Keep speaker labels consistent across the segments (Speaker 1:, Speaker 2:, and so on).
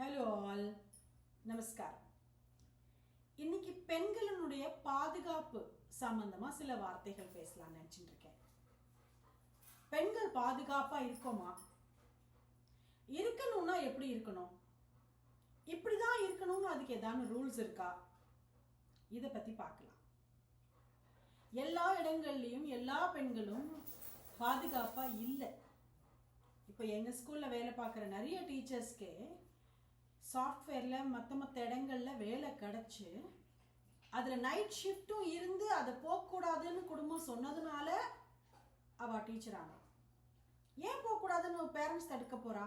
Speaker 1: Hello all நமஸ்காரம் இன்னைக்கு பெண்களினுடைய பாதுகாப்பு சம்பந்தமா சில வார்த்தைகள் பேசலாம் நினைச்சிட்டு இருக்கேன் பெண்கள் பாதுகாப்பா இருக்கோமா? இருக்கணும்னா எப்படி இருக்கணும்? இப்படிதான் இருக்கணும்னு அதுக்கு ஏதாவது ரூல்ஸ் இருக்கா? இதை பத்தி பார்க்கலாம். எல்லா இடங்கள்லையும் எல்லா பெண்களும் பாதுகாப்பா இல்லை. இப்போ எங்கள் ஸ்கூலில் வேலை பார்க்குற நிறைய டீச்சர்ஸ்க்கே சாஃப்ட்வேரில் மற்ற மற்ற இடங்களில் வேலை கிடச்சி அதில் நைட் ஷிஃப்ட்டும் இருந்து அதை போகக்கூடாதுன்னு குடும்பம் சொன்னதுனால அவள் டீச்சர் ஆனா. ஏன் போகக்கூடாதுன்னு பேரண்ட்ஸ் தடுக்க போகிறா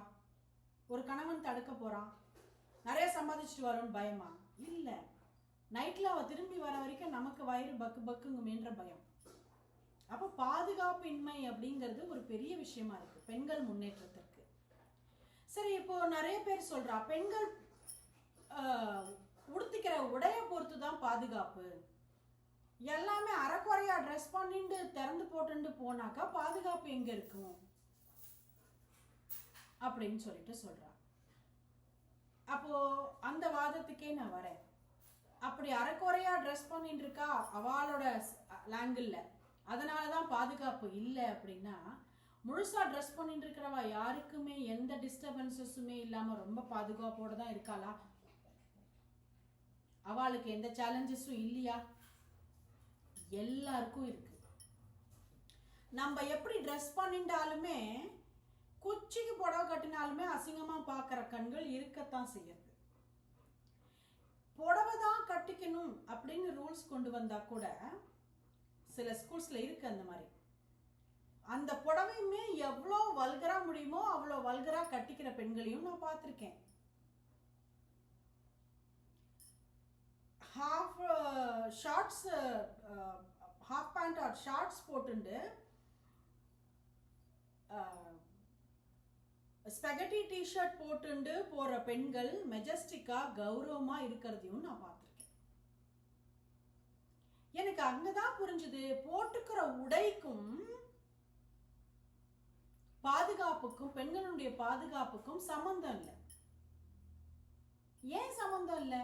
Speaker 1: ஒரு கணவன் தடுக்க போகிறான் நிறைய சம்பாதிச்சுட்டு வரும்னு பயமா? இல்லை. நைட்டில் அவள் திரும்பி வர வரைக்கும் நமக்கு வயிறு பக்கு பக்குங்குமேன்ற பயம். அப்போ பாதுகாப்பின்மை அப்படிங்கிறது ஒரு பெரிய விஷயமா இருக்குது பெண்கள் முன்னேற்றத்தில். சரி இப்போ நிறைய பேர் சொல்றா பெண்கள் உடுத்திக்கிற உடைய பொறுத்து தான் பாதுகாப்பு. எல்லாமே அறக்குறையா ட்ரெஸ் பண்ணிட்டு திறந்து போட்டுட்டு போனாக்கா பாதுகாப்பு எங்க இருக்கும்? அப்படின்னு சொல்லிட்டு சொல்றா. அப்போ அந்த வாதத்துக்கே நான் வரேன். அப்படி அறக்குறையா ட்ரெஸ் பண்ணிட்டு இருக்கா அவளோட லாங்கிள் அதனால தான் பாதுகாப்பு இல்லை அப்படின்னா முழுசா ட்ரெஸ் பண்ணிட்டு இருக்கிறவா? யாருக்குமே எந்த டிஸ்டர்பன்சஸுமே இல்லாம ரொம்ப பாதுகாப்போட தான் இருக்காளா? அவளுக்கு எந்த சேலஞ்சஸும் இல்லையா? எல்லாருக்கும் இருக்கு. நம்ம எப்படி ட்ரெஸ் பண்ணிட்டாலுமே குச்சிக்கு புடவை கட்டினாலுமே அசிங்கமா பார்க்குற கண்கள் இருக்கத்தான் செய்யறது புடவை தான் கட்டிக்கணும் அப்படின்னு ரூல்ஸ் கொண்டு வந்தா கூட சில ஸ்கூல்ஸ்ல இருக்கு அந்த மாதிரி. அந்த புடவையுமே எவ்வளோ வல்கரா முடியுமோ அவ்வளோ வல்கரா கட்டிக்கிற பெண்களையும் நான் பார்த்துருக்கேன். Half shorts half pant or shorts போட்டுண்டு uh, ஸ்பெகட்டி டிஷர்ட் போட்டுண்டு போகிற பெண்கள் மெஜஸ்டிக்காக கௌரவமாக இருக்கிறதையும் நான் பார்த்துருக்கேன். எனக்கு அங்கே தான் புரிஞ்சுது போட்டுக்கிற உடைக்கும் பாதுகாப்புக்கும் பெண்களுடைய பாதுகாப்புக்கும் சம்மந்தம் இல்லை. ஏன் சம்மந்தம் இல்லை?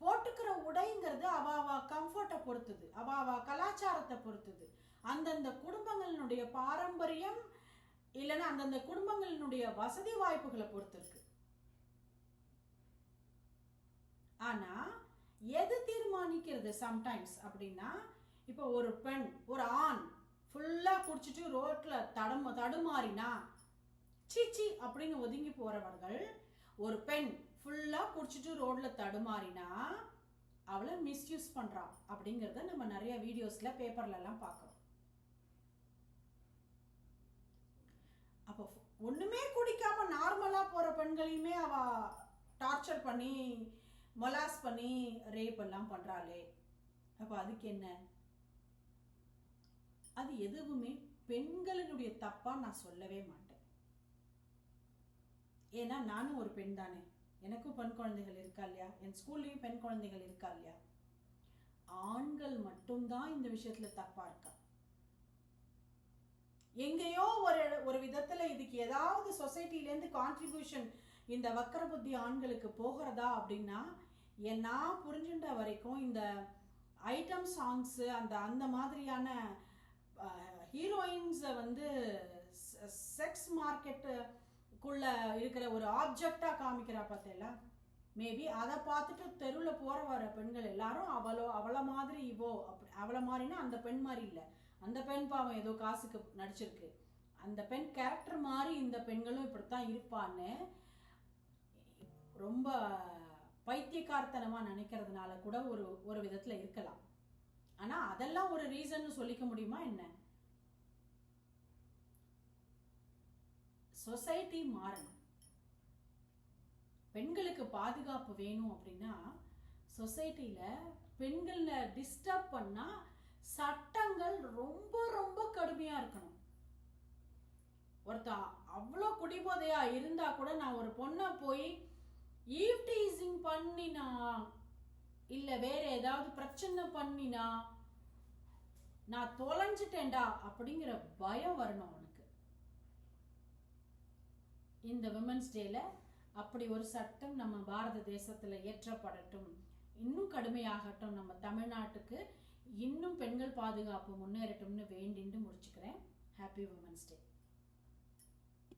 Speaker 1: போட்டுக்கிற உடைங்கிறது அவாவா கம்ஃபர்ட்டை பொறுத்தது. அவாவா கலாச்சாரத்தை பொறுத்தது. அந்தந்த குடும்பங்களினுடைய பாரம்பரியம் இல்லைன்னா அந்தந்த குடும்பங்களினுடைய வசதி வாய்ப்புகளை பொறுத்திருக்கு ஆனா எது தீர்மானிக்கிறது சம்டைம்ஸ் அப்படின்னா இப்போ ஒரு பெண் ஒரு ஆண் ஃபுல்லா குடிச்சிட்டு ரோட்ல தடம் தடுமாறினா சீச்சி அப்படின்னு ஒதுங்கி போறவர்கள் ஒரு பெண் ஃபுல்லா குடிச்சிட்டு ரோட்ல தடுமாறினா அவளை மிஸ்யூஸ் பண்றா அப்படிங்கறத நம்ம நிறைய வீடியோஸ்ல பேப்பர்ல எல்லாம் பார்க்கறோம். அப்போ ஒண்ணுமே குடிக்காம நார்மலா போற பெண்களையுமே அவ டார்ச்சர் பண்ணி மொலாஸ் பண்ணி ரேப் எல்லாம் பண்றாளே. அப்போ அதுக்கு என்ன? அது எதுவுமே பெண்களினுடைய தப்பா நான் சொல்லவே மாட்டேன். ஏன்னா நானும் ஒரு பெண் தானே. எனக்கும் பெண் குழந்தைகள் இருக்கா இல்லையா? என் ஸ்கூல்லையும் பெண் குழந்தைகள் இருக்கா இல்லையா? ஆண்கள் மட்டும்தான் இந்த விஷயத்துல தப்பா இருக்கா? எங்கேயோ ஒரு ஒரு விதத்துல இதுக்கு ஏதாவது சொசைட்டிலேருந்து கான்ட்ரிபியூஷன் இந்த வக்கர புத்தி ஆண்களுக்கு போகிறதா அப்படின்னா நான் புரிஞ்சுட்ட வரைக்கும் இந்த ஐட்டம் சாங்ஸு அந்த அந்த மாதிரியான ஹீரோயின்ஸை வந்து செக்ஸ் மார்க்கெட்டுக்குள்ள இருக்கிற ஒரு ஆப்ஜெக்டாக காமிக்கிறா பார்த்தேலாம் மேபி அதை பார்த்துட்டு தெருவில் போகிற வர பெண்கள் எல்லாரும் அவளோ அவளை மாதிரி இவோ அப்படி அவளை மாதிரினா அந்த பெண் மாதிரி இல்லை. அந்த பெண் பாவம் ஏதோ காசுக்கு நடிச்சிருக்கு. அந்த பெண் கேரக்டர் மாதிரி இந்த பெண்களும் இப்படித்தான் இருப்பான்னு ரொம்ப பைத்தியக்காரத்தனமாக நினைக்கிறதுனால கூட ஒரு ஒரு விதத்தில் இருக்கலாம். ஆனா அதெல்லாம் ஒரு ரீசன் சொல்லிக்க முடியுமா என்ன? சொசைட்டி மாறணும். பெண்களுக்கு பாதுகாப்பு வேணும் அப்படின்னா சொசைட்டியில் பெண்களை டிஸ்டர்ப் பண்ணா சட்டங்கள் ரொம்ப ரொம்ப கடுமையா இருக்கணும். ஒருத்தன் அவ்வளோ குடிபோதையா இருந்தா கூட நான் ஒரு பொண்ணை போய் ஈவ்டீசிங் பண்ணினா இல்லை வேற ஏதாவது பிரச்சனை பண்ணினா நான் தொலைஞ்சிட்டேன்டா அப்படிங்கிற பயம் வரணும் அவனுக்கு. இந்த விமன்ஸ் டேல அப்படி ஒரு சட்டம் நம்ம பாரத தேசத்துல இயற்றப்படட்டும் இன்னும் கடுமையாகட்டும் நம்ம தமிழ்நாட்டுக்கு இன்னும் பெண்கள் பாதுகாப்பு முன்னேறட்டும்னு வேண்டிட்டு முடிச்சுக்கிறேன். Happy women's day